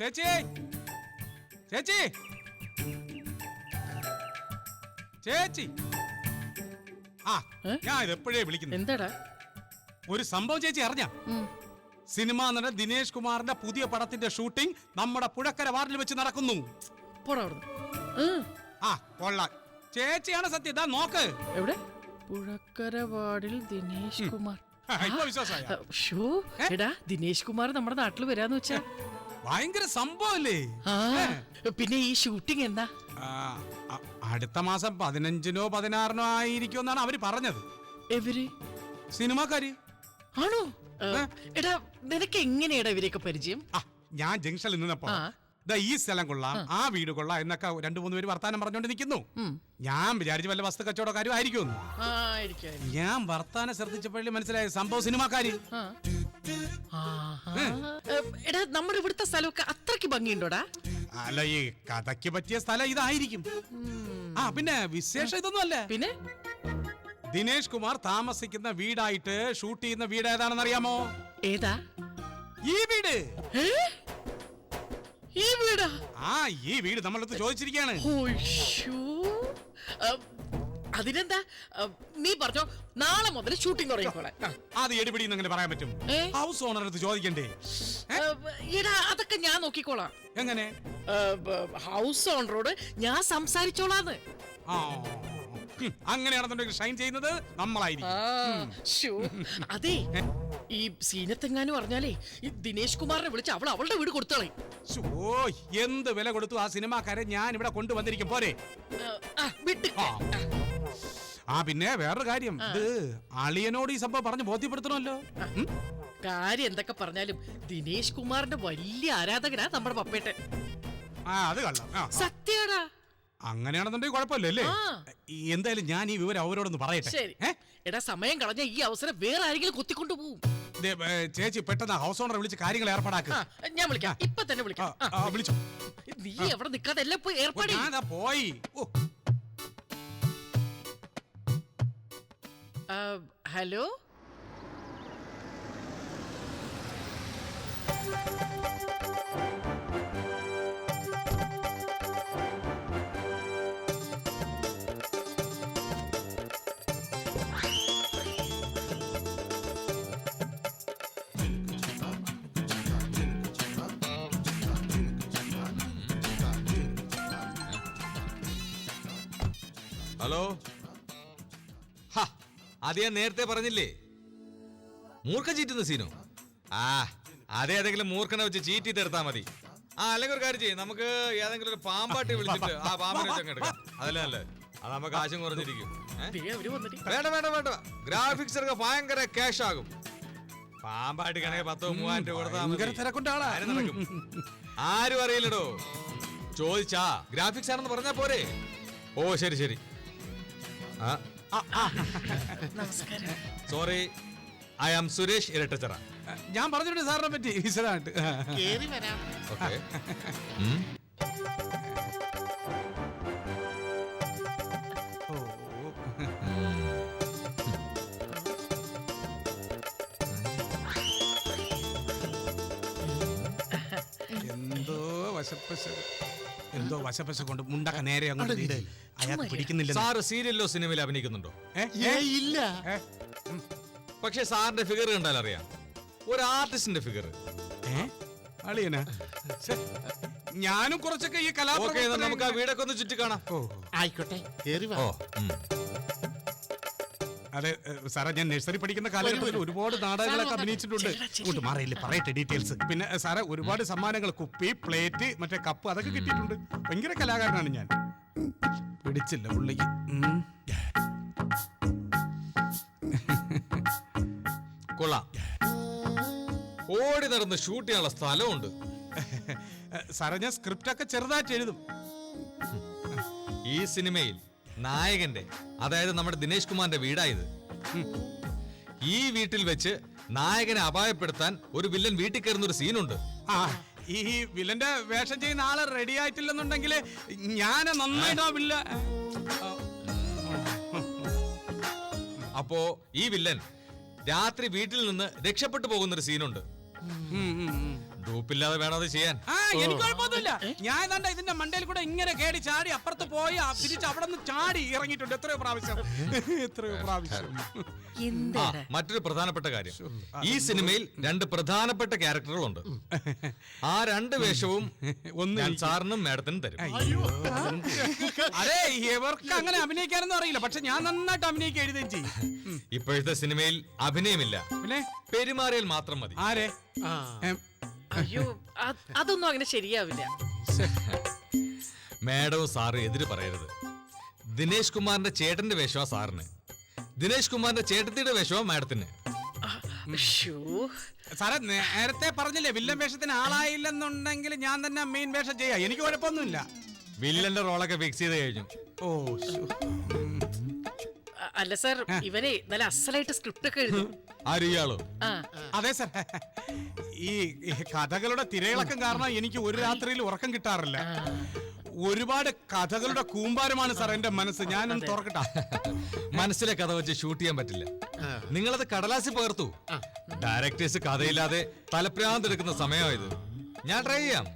ചേച്ചി. ചേച്ചി. ചേച്ചി. ആ ഏ? ഞാൻ ഇത് എപ്പോഴേ വിളിക്കുന്നു എന്താടാ? ഒരു സംഭവം ചേച്ചി അറിഞ്ഞ? ഉം. സിനിമാ നടൻ ദിനേശ് കുമാറിന്റെ പുതിയ പടത്തിന്റെ ഷൂട്ടിംഗ് നമ്മുടെ പുഴക്കര വാർഡിൽ വെച്ച് നടക്കുന്നു. പോടാ അവിടുന്ന്. ഉം. ആ കൊള്ളാം. ചേച്ചിയാണ് സത്യം. ഇതാ നോക്ക്. എവിടെ? പുഴക്കര വാർഡിൽ ദിനേശ് കുമാർ. ആ, ഇപ്പൊ വിശ്വാസമായ? ആ, ഷോ എടാ ദിനേശ് കുമാർ നമ്മുടെ നാട്ടിൽ വരാന്ന് വെച്ചാ. ഭയങ്കര സംഭവല്ലേ? ആ പിന്നെ ഈ ഷൂട്ടിംഗ് എന്താ? ആ, അ- അടുത്ത മാസം പതിനഞ്ചിനോ പതിനാറിനോ ആയിരിക്കും എന്നാണ് അവർ പറഞ്ഞത്. എവര്? സിനിമാക്കാര്. ആണോ? എടാ നിനക്ക് എങ്ങനെയാടാ ഇവരെയൊക്കെ പരിചയം? ആ ഞാൻ ജംഗ്ഷനിൽ നിന്നപ്പോ ആ. ദാ ഈ സ്ഥലം കൊള്ളാം ആ. വീട് കൊള്ളാം എന്നൊക്കെ രണ്ടു മൂന്ന് പേര് വർത്താനം പറഞ്ഞോണ്ട് നിൽക്കുന്നു ഉം. ഞാൻ വിചാരിച്ചു വല്ല വസ്തു കച്ചവടക്കാരും ആയിരിക്കും ആ ആയിരിക്കും, ആയിരിക്കും. ഞാൻ വർത്താനം ശ്രദ്ധിച്ചപ്പോഴേ മനസ്സിലായ സംഭവം സിനിമാക്കാര്. ആ. എടാ നമ്മുടെ ഇവിടുത്തെ സ്ഥലമൊക്കെ അത്രയ്ക്ക് ഭംഗിയുണ്ടോടാ? അല്ല ഈ കഥയ്ക്ക് പറ്റിയ സ്ഥലം ഇതായിരിക്കും. ആ പിന്നെ വിശേഷം ഇതൊന്നും അല്ല? പിന്നെ? ദിനേശ് കുമാർ താമസിക്കുന്ന വീടായിട്ട് ഷൂട്ട് ചെയ്യുന്ന വീട് ഏതാണെന്ന് അറിയാമോ? ഏതാ? ഈ വീട്. ഈ വീടാ? ആ ഈ വീട് നമ്മളടുത്ത് ചോദിച്ചിരിക്കുകയാണ്. ആ, അതിനെന്താ? നീ പറഞ്ഞോ നാളെ മുതൽ ഷൂട്ടിംഗ് തുടങ്ങിക്കോളെ. അത് എടുപിടി അങ്ങനെ പറയാൻ പറ്റും? ഹൗസ് ഓണർ അടുത്ത് ചോദിക്കണ്ടേ? എടാ അതൊക്കെ ഞാൻ നോക്കിക്കോളാം. എങ്ങനെ? ഹൗസ് ഓണറോട് ഞാൻ സംസാരിച്ചോളാന്ന്. അങ്ങനെയാണെന്നുണ്ടെങ്കിൽ ഷൈൻ ചെയ്യുന്നത് നമ്മളായിരിക്കും. അതെ ഈ സീനത്തെങ്ങാനും പറഞ്ഞാലേ ഈ ദിനേശ് കുമാറിനെ വിളിച്ച് അവൾ അവളുടെ വീട് കൊടുത്തോളെ. ശ്ശോ, എന്ത് വില കൊടുത്തു ആ സിനിമാക്കാരെ ഞാൻ ഇവിടെ കൊണ്ടുവന്നിരിക്കും പോരെ. വിട്ട്. ആ. പിന്നെ വേറൊരു കാര്യം. ഇത് അളിയനോട് ഈ സംഭവം പറഞ്ഞു ബോധ്യപ്പെടുത്തണമല്ലോ. കാര്യം എന്തൊക്കെ പറഞ്ഞാലും ദിനേശ് കുമാറിന്റെ വലിയ ആരാധകനാ നമ്മുടെ പപ്പേട്ടൻ. ആ അത് കള്ളം. സത്യാടാ. അങ്ങനെയാണെന്നുണ്ടെങ്കിൽ കുഴപ്പമില്ലല്ലേ? എന്തായാലും ഞാൻ ഈ വിവരം അവരോടൊന്ന് പറയട്ടെ. എടാ സമയം കളഞ്ഞ ഈ അവസരം വേറെ ആരെങ്കിലും കുത്തിക്കൊണ്ടു ദേ, ചേച്ചി പെട്ടെന്ന് ഹൗസ് ഓണർ വിളിച്ച് കാര്യങ്ങൾ ഏർപ്പാടാക്കുക ഞാൻ വിളിക്കാം. ഇപ്പൊ തന്നെ വിളിക്കാം. വിളിച്ചു. നീ എവിടെ നിൽക്കാതെ എല്ലാം പോയി ഏർപ്പാടി പോയി. ഹലോ ഹലോ ഹ, അത് ഞാൻ നേരത്തെ പറഞ്ഞില്ലേ? മൂർഖ ചീറ്റുന്ന സീനോ? ആ അതേ ഏതെങ്കിലും മൂർഖനെ വെച്ച് ചീറ്റി തീർത്താ മതി. ആ അല്ലെങ്കിൽ ഒരു കാര്യം ചെയ്യും. നമുക്ക് ഏതെങ്കിലും ഒരു പാമ്പാട്ടി വിളിച്ചിട്ട് ആ പാമ്പിനെ വെച്ച് അങ്ങ് എടുക്കാം. അതല്ലേ അല്ലേ അത് നമുക്ക് ആശം കുറഞ്ഞിരിക്കും. വേണ്ട വേണ്ട വേണ്ട. ഗ്രാഫിക്സ് ഒക്കെ ഭയങ്കര ക്യാഷ് ആകും. പാമ്പാട്ടിക്കാണെങ്കിൽ പത്തോ മൂവായിരം രൂപ കൊടുത്താൽ. ആരും നടക്കും. ആരും അറിയില്ലടോ. ചോദിച്ചാ. ഗ്രാഫിക്സ് ആണെന്ന് പറഞ്ഞാ പോരെ. ഓ ശരി ശരി. ആ. Sorry I am Suresh Irattachira ഞാൻ പറഞ്ഞിട്ടുണ്ട് സാറിനെ പറ്റി. വിശദമായിട്ട്. കേറി വരാം. ഓക്കെ ഓ, എന്തോ വശപ്പശ എന്തോ വശപ്പശ കൊണ്ട് മുണ്ടൊക്കെ നേരെ അങ്ങോട്ട്. അയാൾക്ക് പിടിക്കുന്നില്ല സാറ് സീരിയലിലോ സിനിമയിൽ അഭിനയിക്കുന്നുണ്ടോ? ഇല്ല. പക്ഷെ സാറിന്റെ ഫിഗർ കണ്ടാൽ അറിയാം. ഒരു ആർട്ടിസ്റ്റിന്റെ ഫിഗർ അളിയനാ. ഞാനും കുറച്ചൊക്കെ ഈ ഓക്കെ കലാപ്രവർത്തനം നമുക്ക് ആ വീടൊക്കെ ഒന്ന് ചുറ്റി കാണാം. ഓ. ആയിക്കോട്ടെ. കേറി വാ. ഓ ഉം. അതെ ഏ, സാറേ ഞാൻ നഴ്സറി പഠിക്കുന്ന കാലഘട്ടത്തിൽ ഒരുപാട് നാടകങ്ങളൊക്കെ അഭിനയിച്ചിട്ടുണ്ട്. ഇങ്ങോട്ട് മാറിയില്ല പറയട്ടെ ഡീറ്റെയിൽസ് പിന്നെ ഏ, സാറേ ഒരുപാട് സമ്മാനങ്ങൾ കുപ്പി പ്ലേറ്റ് മറ്റേ കപ്പ് അതൊക്കെ കിട്ടിയിട്ടുണ്ട്. ഭയങ്കര കലാകാരനാണ് ഞാൻ. പിടിച്ചില്ല പുള്ളിക്ക്. കൊള്ളാം. ഓടി നടന്ന് ഷൂട്ട് ചെയ്യാനുള്ള സ്ഥലമുണ്ട്. സാറേ ഞാൻ സ്ക്രിപ്റ്റ് ഒക്കെ ചെറുതായിട്ട് എഴുതും. ഈ സിനിമയിൽ നായകന്റെ അതായത് നമ്മുടെ ദിനേശ് കുമാറിന്റെ വീടായത്. ഈ വീട്ടിൽ വെച്ച് നായകനെ അപായപ്പെടുത്താൻ ഒരു വില്ലൻ വീട്ടിൽ കയറുന്ന ഒരു സീനുണ്ട് ആ ഈ വില്ലന്റെ വേഷം ചെയ്യുന്ന ആളെ റെഡി ആയിട്ടില്ലെന്നുണ്ടെങ്കിൽ ഞാൻ നന്നായിട്ട് ആ വില്ല അപ്പോ ഈ വില്ലൻ രാത്രി വീട്ടിൽ നിന്ന് രക്ഷപ്പെട്ടു പോകുന്ന ഒരു സീനുണ്ട് ഡൂപ്പില്ലാതെ വേണം അത് ചെയ്യാൻ. ആ എനിക്ക് കുഴപ്പമൊന്നുമില്ല. ഞാൻ കണ്ട ഇതിന്റെ മണ്ടയിൽ കൂടെ ഇങ്ങനെ കേടി ചാടി അപ്പുറത്ത് പോയി ആ തിരിച്ച് അവിടെ നിന്ന് ചാടി ഇറങ്ങിയിട്ടുണ്ട്. എത്രയോ പ്രാവശ്യം. എത്രയോ പ്രാവശ്യം. ആ എന്താണ് മറ്റൊരു പ്രധാനപ്പെട്ട കാര്യം. ഈ സിനിമയിൽ രണ്ട് പ്രധാനപ്പെട്ട ക്യാരക്ടറുകളുണ്ട്. ആ രണ്ട് വേഷവും ഒന്ന് ഞാൻ സാറിനും മാഡത്തിനും തരും. അതെ ഇവർക്ക് അങ്ങനെ അഭിനയിക്കാനൊന്നും അറിയില്ല. പക്ഷെ ഞാൻ നന്നായിട്ട് അഭിനയിക്കുക എഴുതുകയും ചെയ്യും. ഉം. ഇപ്പോഴത്തെ സിനിമയിൽ അഭിനയമില്ല. പിന്നെ? പെരുമാറിയാൽ മാത്രം മതി. ആരെ? എം, അയ്യോ അത് അതൊന്നും അങ്ങനെ ശരിയാവില്ല. മാഡവും സാറ് എതിര് പറയരുത്. ദിനേശ് കുമാറിന്റെ ചേട്ടന്റെ വേഷമാ സാറിന്. ദിനേശ് കുമാറിന്റെ ചേട്ടത്തിയുടെ വേഷമാ മാഡത്തിന്. ശ്ശോ. സാറേ നേരത്തെ പറഞ്ഞില്ലേ വില്ലൻ വേഷത്തിന് ആളായില്ലെന്നുണ്ടെങ്കിൽ ഞാൻ തന്നെ മെയിൻ വേഷം ചെയ്യാം. എനിക്ക് കുഴപ്പമൊന്നുമില്ല. വില്ലന്റെ റോളൊക്കെ ഫിക്സ് ചെയ്ത് കഴിഞ്ഞു. ഓ ശ്ശോ. അ- അല്ല സാർ ഇവനെ നല്ല അസലായിട്ട് സ്ക്രിപ്റ്റ് ഒക്കെ എഴുതും. ആരും ഇയാളോ? ആ. അതെ സാർ. ഈ കഥകളുടെ തിരയിളക്കം കാരണം എനിക്ക് ഒരു രാത്രിയിൽ ഉറക്കം കിട്ടാറില്ല. ഒരുപാട് കഥകളുടെ കൂമ്പാരമാണ് സാർ എന്റെ മനസ്സ്. ഞാനൊന്ന് തുറക്കട്ട. മനസ്സിലെ കഥ വെച്ച് ഷൂട്ട് ചെയ്യാൻ പറ്റില്ല. നിങ്ങളത് കടലാസിൽ പകർത്തു. ഡയറക്ടേഴ്സ് കഥയില്ലാതെ തലപ്രാന്ത് എടുക്കുന്ന സമയമായത്. ഞാൻ ട്രൈ ചെയ്യാം.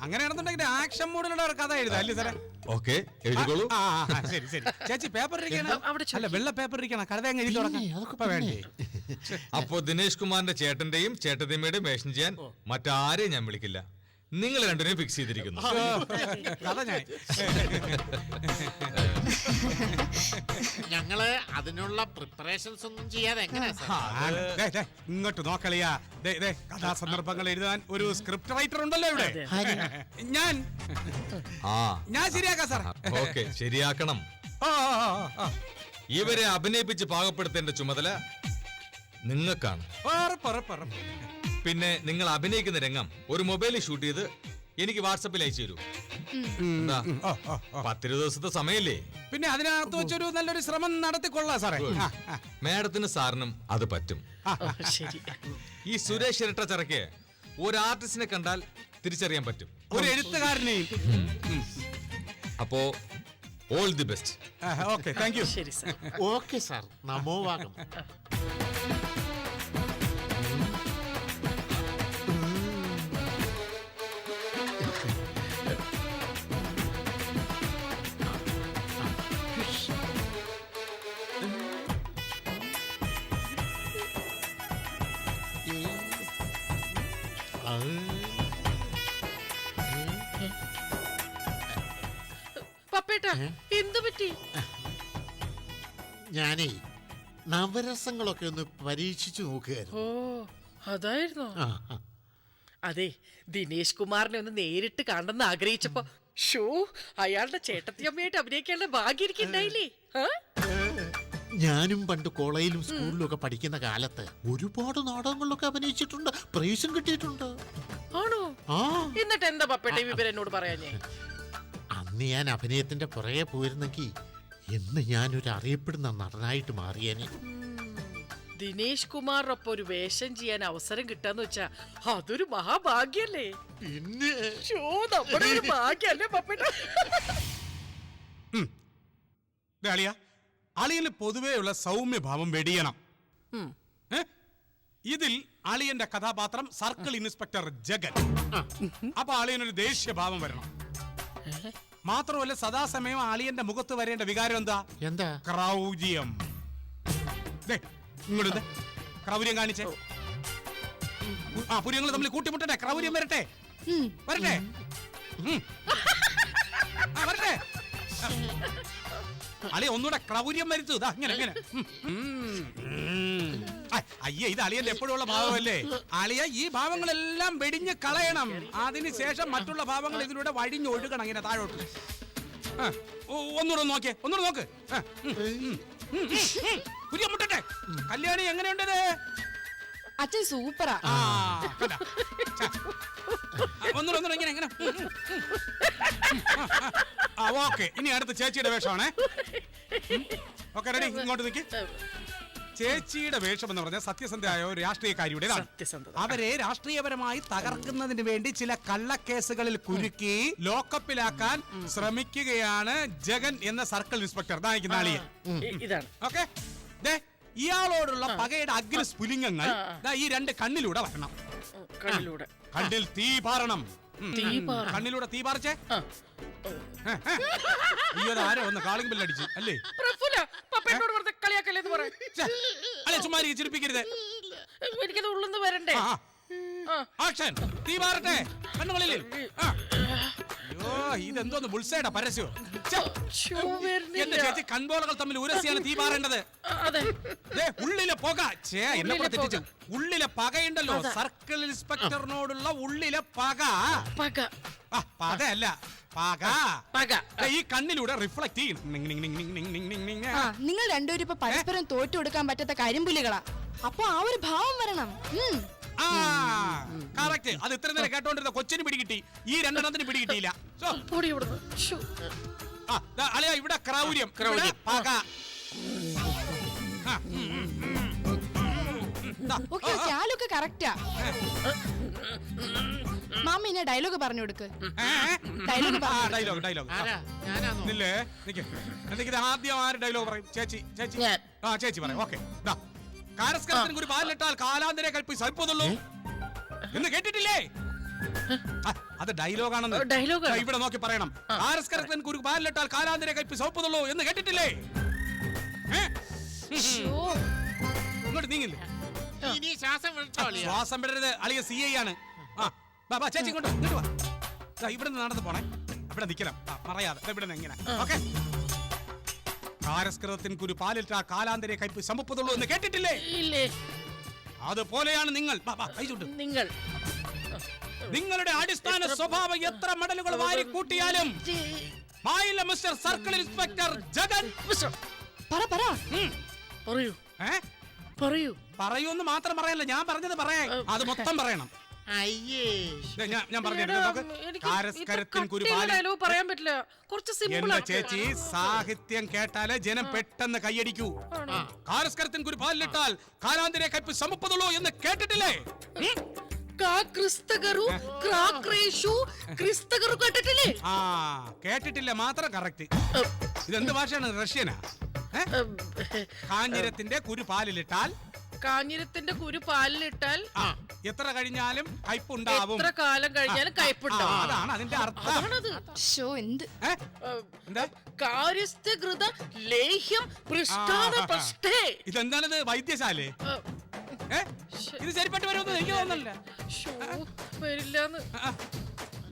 അങ്ങനെയാണെന്നുണ്ടെങ്കിൽ ആക്ഷൻ മൂഡിലുള്ള ഒരു കഥ എഴുതാം അല്ലേ സാറേ? ഓക്കെ എഴുതിക്കോളൂ. ആ, ആ, ആ, ശരി ശരി. ചേച്ചി പേപ്പർ ഇരിക്കണം? എന്താ അവിടെ അല്ല വെള്ള പേപ്പർ ഇരിക്കണം? കഴുത അങ്ങ് എഴുതി തുടങ്ങാം ഇപ്പൊ വേണ്ടേ? അപ്പോ ദിനേശ് കുമാറിന്റെ ചേട്ടന്റെയും ചേട്ടത്തിമ്മയുടെയും വേഷം ചെയ്യാൻ മറ്റാരെയും ഞാൻ വിളിക്കില്ല. നിങ്ങൾ രണ്ടിനെയും ഫിക്സ് ചെയ്തിരിക്കുന്നു. ഞങ്ങൾ അതിനുള്ള പ്രിപ്പറേഷൻസ് ഒന്നും ചെയ്യാതെ എങ്ങനെയാ സാർ? ദേ, ദേ, ഇങ്ങോട്ട് നോക്കളിയാ. ദേ, ദേ, കഥാസന്ദർഭങ്ങൾ എഴുതാൻ ഒരു സ്ക്രിപ്റ്റ് റൈറ്റർ ഉണ്ടല്ലോ ഇവിടെ. ഞാൻ. ആ. ഞാൻ ശരിയാക്കാം സാർ ഓക്കെ ശരിയാക്കണം. ഇവരെ അഭിനയിപ്പിച്ച് പാകപ്പെടുത്തേണ്ട ചുമതല നിങ്ങൾക്കാണ്. പറ പറ ഉറപ്പ്. പിന്നെ നിങ്ങൾ അഭിനയിക്കുന്ന രംഗം. ഒരു മൊബൈലിൽ ഷൂട്ട് ചെയ്ത് എനിക്ക് വാട്സപ്പിൽ അയച്ചു തരൂ എന്താ. പത്തിരു ദിവസത്തെ സമയല്ലേ? പിന്നെ അതിനകത്ത് വെച്ചൊരു നല്ലൊരു ശ്രമം നടത്തിക്കൊള്ളാം സാറേ. മാഡത്തിന് സാറിനും അത് പറ്റും. ശരി. ഈ സുരേഷ് ഇരട്ട ചിറക്ക് ഒരു ആർട്ടിസ്റ്റിനെ കണ്ടാൽ തിരിച്ചറിയാൻ പറ്റും. ഒരു എഴുത്തുകാരനെയും. അപ്പോ all the best okay thank you ശരി സാർ. Okay sir. നമോവാകം പപ്പേട്ട എന്തു പറ്റി? ഞാനേ നവരസങ്ങളൊക്കെ ഒന്ന് പരീക്ഷിച്ചു നോക്കുകയായിരുന്നു. ഓ അതായിരുന്നോ. അതെ ദിനേശ് കുമാറിനെ ഒന്ന് നേരിട്ട് കാണണമെന്ന് ആഗ്രഹിച്ചപ്പോ ഷോ അയാളുടെ ചേട്ടത്തിയമ്മയായിട്ട് അഭിനയിക്കാനുള്ള ഭാഗ്യം എനിക്കുണ്ടായില്ലേ ആ? ഞാനും പണ്ട് കോളേജിലും സ്കൂളിലും ഒക്കെ പഠിക്കുന്ന കാലത്ത് ഒരുപാട് നാടകങ്ങളിലൊക്കെ അഭിനയിച്ചിട്ടുണ്ട് പ്രൈസും കിട്ടിയിട്ടുണ്ട്. ആണോ? ആ. എന്നിട്ട് എന്താ പപ്പേട്ട ഈ വിവരം എന്നോട് പറയാഞ്ഞേ? അന്ന് ഞാൻ അഭിനയത്തിന്റെ പുറകെ പോയിരുന്നെങ്കിൽ എന്ന് ഞാനൊരു അറിയപ്പെടുന്ന നടനായിട്ട് മാറിയേനെ. ദിനേശ് കുമാറിനൊപ്പം ഒരു വേഷം ചെയ്യാൻ അവസരം കിട്ടാന്ന് വെച്ചാ അതൊരു മഹാഭാഗ്യല്ലേ? പിന്നെ? ഷോ നമ്മുടെ ഒരു ഭാഗ്യല്ലേ പപ്പേട്ട? ദേ അളിയ അളിയന് പൊതുവെയുള്ള സൗമ്യഭാവം വെടിയണം. ഏ? ഇതിൽ അളിയന്റെ കഥാപാത്രം സർക്കിൾ ഇൻസ്പെക്ടർ ജഗൻ. അപ്പൊ അളിയനൊരു ദേഷ്യഭാവം വരണം. മാത്രമല്ല സദാസമയം അളിയന്റെ മുഖത്ത് വരേണ്ട വികാരം എന്താ? എന്താ? ക്രൗര്യം. ദേ, ഇങ്ങോട്ട് ദേ. ക്രൗര്യം കാണിച്ചേ. ആ പുര്യങ്ങൾ തമ്മിൽ കൂട്ടിമുട്ടട്ടെ. ക്രൗര്യം വരട്ടെ. വരട്ടെ. ഉം. ആ, വരട്ടെ. അളി ഒന്നുകൂടെ ക്രൗര്യം വരുത്തു. ഇതാ ഇങ്ങനെ ഇങ്ങനെ. ഉം. ഉം. ഉം. അയ്യേ ഇത് അളിയന്റെ എപ്പോഴുള്ള ഭാവമല്ലേ അളിയ ഈ ഭാവങ്ങളെല്ലാം വെടിഞ്ഞ് കളയണം അതിനുശേഷം മറ്റുള്ള ഭാവങ്ങൾ ഇതിലൂടെ വഴിഞ്ഞൊഴുകണം ഇങ്ങനെ താഴോട്ട് ആ, ഓ, ഒന്നുകൂടെ ഒന്ന് നോക്കിയേ ഒന്നുകൂടെ നോക്ക്. കുര്യൻ മുട്ടട്ടെ കല്യാണി എങ്ങനെയുണ്ടത് അച്ഛൻ സൂപ്പറാ. ആ, ഒന്നുകൂടെ ഒന്നുകൂടെ ഇങ്ങനെ ഉം. ആ ഓക്കെ ഇനി അടുത്ത ചേച്ചിയുടെ വേഷമാണേ ഓക്കെ റെഡി ഇങ്ങോട്ട് നിൽക്കി ചേച്ചിയുടെ വേഷം എന്ന് പറഞ്ഞാൽ സത്യസന്ധയായ ഒരു രാഷ്ട്രീയക്കാരിയുടേതാണ്. സത്യസന്ധത. അവരെ രാഷ്ട്രീയപരമായി തകർക്കുന്നതിന് വേണ്ടി ചില കള്ളക്കേസുകളിൽ കുരുക്കി ലോക്കപ്പിലാക്കാൻ ശ്രമിക്കുകയാണ് ജഗൻ എന്ന സർക്കിൾ ഇൻസ്പെക്ടർ. നായിക്കുന്ന ആളിയെ ഇ- ഇതാണ്. ഓക്കെ? ദേ ഇയാളോടുള്ള പകയുടെ അഗ്നി സ്ഫുലിംഗങ്ങൾ ആ. ദാ ഈ രണ്ട് കണ്ണിലൂടെ വരണം. കണ്ണിലൂടെ. കണ്ണിൽ തീ പാറണം. ഉം. തീ പാറ കണ്ണിലൂടെ തീ പാറിച്ചേ? ആ. ഒരു ആരോ ഒന്ന് കാളിംഗ് ബില്ലടിച്ചു. അല്ലേ? പ്രഫുല പപ്പയോട് വെറുതെ കളിയാക്കല്ലേന്ന് പറ അല്ലെ ചുമ്മാ ചിരിപ്പിക്കരുത്. എനിക്കത് ഉള്ളെന്ന് വരണ്ടേ. ആക്ഷൻ തീ പാറട്ടെ കണ്ണുകളിൽ. ഇതെന്തോന്ന് ബുൾസൈഡാ പരസ്യോ. എന്റെ ചേച്ചി കൺപോളകൾ തമ്മിൽ ഉരസിയാണ് തീ പാറേണ്ടത് ഉള്ളിലെ പുക. ചേ എന്നെ കൂടെ തെറ്റിച്ചു ഉള്ളിലെ പകയുണ്ടല്ലോ. സർക്കിൾ ഇൻസ്പെക്ടറിനോടുള്ള ഉള്ളിലെ പക. പക. പകയല്ല പക. പക. ഈ കണ്ണിലൂടെ റിഫ്ലക്ട് ചെയ്യണം. ആ നിങ്ങൾ രണ്ടുപേരും ഇപ്പൊ പരസ്പരം തോറ്റു കൊടുക്കാൻ പറ്റാത്ത കരിമ്പുലികളാ. അപ്പൊ ആ ഒരു ഭാവം വരണം. ഉം. ആ കറക്റ്റ് അത് ഇത്ര നേരം കേട്ടോണ്ടിരുന്ന കൊച്ചിന് പിടികിട്ടി. ഈ രണ്ടെണ്ണത്തിന് പിടികിട്ടിയില്ല. സോ, പൊടി ഇവിടുന്ന്. ശ്ശോ. ആ, ദാ, അളിയാ ഇവിടെ ക്രൗര്യം. ഇവിടെ പക. ആ, ഉം, ഓക്കെ ഓക്കെ ആ ലുക്ക് കറക്റ്റാ മാമ ഇന്നെ ഡയലോഗ് പറഞ്ഞു കൊടുക്ക്? ഡയലോഗ് ഡയലോഗ് ഡയലോഗ് ആരാ? ഞാനാണോ? നില്ലേ നിക്ക്. എന്തെങ്കിലും ആദ്യം ആര് ഡയലോഗ് പറയും? ചേച്ചി ചേച്ചി. ഞാൻ. ആ ചേച്ചി പറയാം. ഓക്കെ കാരസ്കരത്തിന് ഒരു പാലിട്ടാൽ കാലാന്തരെ കൽപ്പി സ്വൽപ്പതുള്ളൂ എന്ന് കേട്ടിട്ടില്ലേ? ആ, അത് ഡയലോഗാണെന്ന് ആ, dialogue ആണോ? ഇവിടെ നോക്കി പറയണം. കാരസ്കരത്തിന് ഒരു പാലിട്ടാൽ കാലാന്തരെ കൽപ്പി സ്വൽപ്പതുള്ളൂ എന്ന് കേട്ടിട്ടില്ലേ? ഏ? ശ്ശോ. ഇനി ശ്വാസം വിളിച്ചോ അളിയാ? ശ്വാസം വിടരുത്. അളിയ സി ഐ ആണ്. ആ ബാ, ബാ ചേച്ചി ഇങ്ങോട്ട് ഇങ്ങോട്ട് വാ. ദാ, ഇവിടെ നിന്ന് നടന്ന് പോണേ. ഇവിടെ നിൽക്കണം. ആ, പറയാതെ ദാ ഇവിടെ നിന്ന് ഇങ്ങനെ ഓക്കെ. കാരസ്കൃതത്തിന് കുരു പാലിട്ടാ കാലാന്തരെ കയ്പ് സമുപ്പതുള്ളൂ എന്ന് കേട്ടിട്ടില്ലേ? ഇല്ലേ. അതുപോലെയാണ് നിങ്ങൾ. ബാ, ബാ, കൈ ചൂട്ട്. നിങ്ങൾ. നിങ്ങളുടെ അടിസ്ഥാന സ്വഭാവം എത്ര മെഡലുകൾ വാരി കൂട്ടിയാലും മായില്ല mister circle inspector Jagan. Mister, പറ പറ. ഉം. പറയൂ. ഏ? പറയൂ. പറയൂന്ന് മാത്രം പറയല്ല ഞാൻ പറഞ്ഞത് പറയാൻ. അത് മൊത്തം പറയണം. അയ്യേ. ഞാൻ പറഞ്ഞു പറയാൻ പറ്റില്ല. കുറച്ച് സിമ്പിൾ ചേച്ചി സാഹിത്യം കേട്ടാലേ ജനം പെട്ടെന്ന് കൈയടിക്കൂ. കാരസ്കരത്തിൻ കുരു പാലിലിട്ടാൽ കാലാന്തരെ കയ്പ് സമുപ്പതുള്ളൂ എന്ന് കേട്ടിട്ടില്ലേ? കേട്ടിട്ടില്ലേ? ആ കേട്ടിട്ടില്ല മാത്രം കറക്റ്റ് ഇതെന്ത് ഭാഷയാണ്? റഷ്യനാ? കാഞ്ഞിരത്തിന്റെ കുരു പാലിലിട്ടാൽ കാഞ്ഞിരത്തിന്റെ കുരു പാലിലിട്ടാൽ ആ എത്ര കഴിഞ്ഞാലും കയ്പുണ്ടാവും. എത്ര കാലം കഴിഞ്ഞാലും കയ്പുണ്ടാവും. അതാണ് അതിന്റെ അർത്ഥം. അതാണത്. ഷോ എന്ത്? ഏ? എന്താ? കാര്യസ്ഥകൃത ലേഹ്യം പൃഷ്ഠാത ആ. പൃഷ്ഠേ ഇതെന്താണിത്? വൈദ്യശാലേ? ഏ? ഇത് ശരിപ്പെട്ട് വരുമെന്ന് എനിക്ക് തോന്നുന്നില്ല. ഷോ വരില്ലാന്ന്.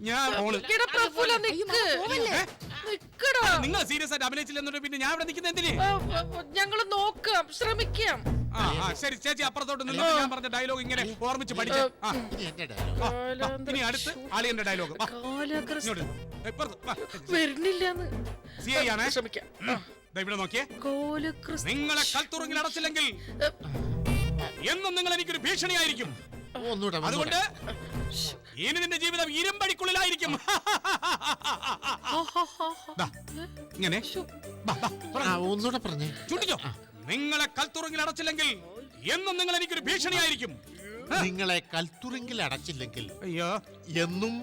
ഞാൻ പോണ് എടാ പ്രഫുല നിക്ക്. പോവല്ലേ? നിക്കടാ. നിങ്ങൾ സീരിയസ് ആയിട്ട് അഭിനയിച്ചില്ലെന്നുണ്ട് പിന്നെ ഞാൻ ഇവിടെ നിൽക്കുന്ന എന്തിന്? ഞങ്ങൾ നോക്കാം ശ്രമിക്കാം. ആ ആ ശരി ചേച്ചി അപ്പുറത്തോട്ട് നിന്ന്. ഞാൻ പറഞ്ഞ ഡയലോഗ് ഇങ്ങനെ ഓർമ്മിച്ച് പഠിച്ചു. ആ. ഇനി എന്റെ. വാ, വാ. ഇനി അടുത്ത് ആളിയന്റെ ഡയലോഗ്. കാലഗ്രസ്ത ഇങ്ങോട്ട്. ഇപ്പുറത്ത്. വാ. വരുന്നില്ലാന്ന്. സി ഐ ആണേ. ശ്രമിക്കാം. ദാ ഇവിടെ നോക്കിയേ. കോലക്രിസ്ത നിങ്ങളെ കൽത്തുറങ്ങിൽ അടച്ചില്ലെങ്കിൽ എന്നും നിങ്ങൾ എനിക്കൊരു ഭീഷണിയായിരിക്കും. ഒന്നൂടെ അതുകൊണ്ട്. ഇനി നിന്റെ ജീവിതം ഇരുമ്പടിക്കുള്ളിലായിരിക്കും. ദാ, ഇങ്ങനെ. ബാ, ബാ. ആ, പറഞ്ഞേ. ചുട്ടിച്ചോ നിങ്ങളെ കൽത്തുറങ്ങിൽ അടച്ചില്ലെങ്കിൽ എന്നും നിങ്ങൾ എനിക്കൊരു ഭീഷണിയായിരിക്കും. നിങ്ങളെ കൽത്തുറിങ്കിൽ അടച്ചില്ലെങ്കിൽ അയ്യോ. എന്നും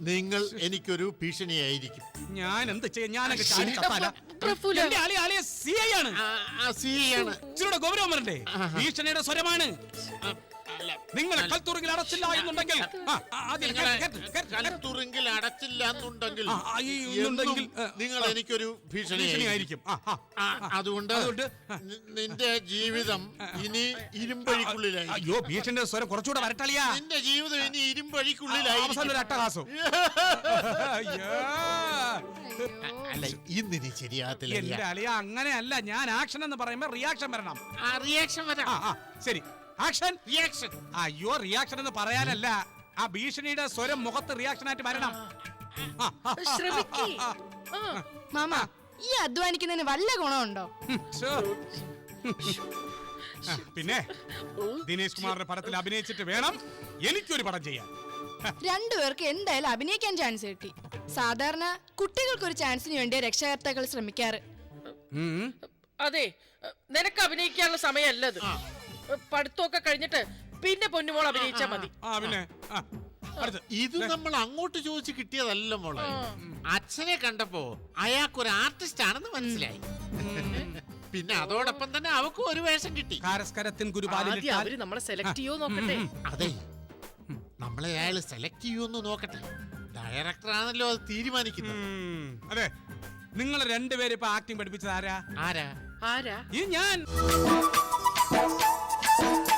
നിങ്ങൾ എനിക്കൊരു ഭീഷണിയായിരിക്കും. ഞാൻ എന്ത് ചെയ്യാൻ ഞാനൊക്കെ ചാടി ചത്താല പ്രഫുല. എന്റെ അളി അളിയ സി ഐ ആണ്. ആ, ആ, ആണ്. ഇച്ചിരൂടെ ഗൗരവം വരണ്ടേ? ഭീഷണിയുടെ സ്വരമാണ്. നിങ്ങളെ കൽത്തുറുങ്കിൽ അടച്ചില്ല എന്നുണ്ടെങ്കിൽ. കൽത്തുറിങ്കിൽ അടച്ചില്ല എന്നുണ്ടെങ്കിൽ ആ, ആ, ഉണ്ടെങ്കിൽ, നിങ്ങൾ. എനിക്കൊരു ഭീഷണിയായിരിക്കും. അതുകൊണ്ട് അതുകൊണ്ട്, നിന്റെ ജീവിതം ഇനി ഇരുമ്പഴിക്കുള്ളിലായി അയ്യോ ഭീഷണിയുടെ സ്വരം കുറച്ചുകൂടെ വരട്ടളിയാ. നിന്റെ ജീവിതം ഇനി അവസാനം ഇരുമ്പഴിക്കുള്ളിലായി ഒരു അട്ടഹാസം. അയ്യോ. അല്ല ഇന്ന് നീ ശരിയാകത്തില്ല അളിയ അങ്ങനെയല്ല. ഞാൻ ആക്ഷൻ എന്ന് പറയുമ്പോ റിയാക്ഷൻ വരണം. റിയാക്ഷൻ വരാം. ശരി. ആക്ഷൻ റിയാക്ഷൻ അയ്യോ റിയാക്ഷൻ എന്ന് പറയാനല്ല. ആ ഭീഷണിയുടെ സ്വരം മുഖത്ത് റിയാക്ഷൻ ആയിട്ട് വരണം. ആ, ശ്രമിക്കേ. മാമ ഈ അധ്വാനിക്കുന്നതിന് വല്ല ഗുണമുണ്ടോ? ഉം, ശോ. ആ, പിന്നെ ദിനേശ് കുമാറിന്റെ പടത്തിൽ അഭിനയിച്ചിട്ട് വേണം എനിക്കൊരു പടം ചെയ്യാൻ. രണ്ടുപേർക്ക് എന്തായാലും അഭിനയിക്കാൻ ചാൻസ് കിട്ടി. സാധാരണ കുട്ടികൾക്ക് ഒരു ചാൻസിന് വേണ്ടി രക്ഷകർത്താക്കൾ ശ്രമിക്കാറ്. ഉം. അതെ നിനക്ക് അഭിനയിക്കാനുള്ള സമയമല്ല അത്. പഠിത്തമൊക്കെ കഴിഞ്ഞിട്ട് പിന്നെ പൊന്നുമോൾ അഭിനയിച്ചാ മതി. ആ പിന്നെ ആ, അടുത്ത്. ഇത് നമ്മൾ അങ്ങോട്ട് ചോദിച്ചു കിട്ടിയതല്ല മോളെ. അച്ഛനെ കണ്ടപ്പോ അയാൾക്കൊരു ആർട്ടിസ്റ്റ് ആണെന്ന് മനസ്സിലായി പിന്നെ അതോടൊപ്പം തന്നെ അവക്കും ഒരു വേഷം കിട്ടി. കാരസ്കരത്തിൻ ആദ്യം ഗുരുപാലിൽ അവർ നമ്മളെ സെലക്ട് ചെയ്യോ നോക്കട്ടെ. അതെ. നമ്മളെ അയാൾ സെലക്ട് ചെയ്യുമെന്ന് നോക്കട്ടെ. ഡയറക്ടറാണല്ലോ അത് തീരുമാനിക്കുന്നത്. ഉം, അതെ. നിങ്ങൾ രണ്ടുപേരും ഇപ്പൊ ആക്ടിങ് പഠിപ്പിച്ചത് ആരാ? ആരാ? ആരാ? ഈ ഞാൻ. Thank you.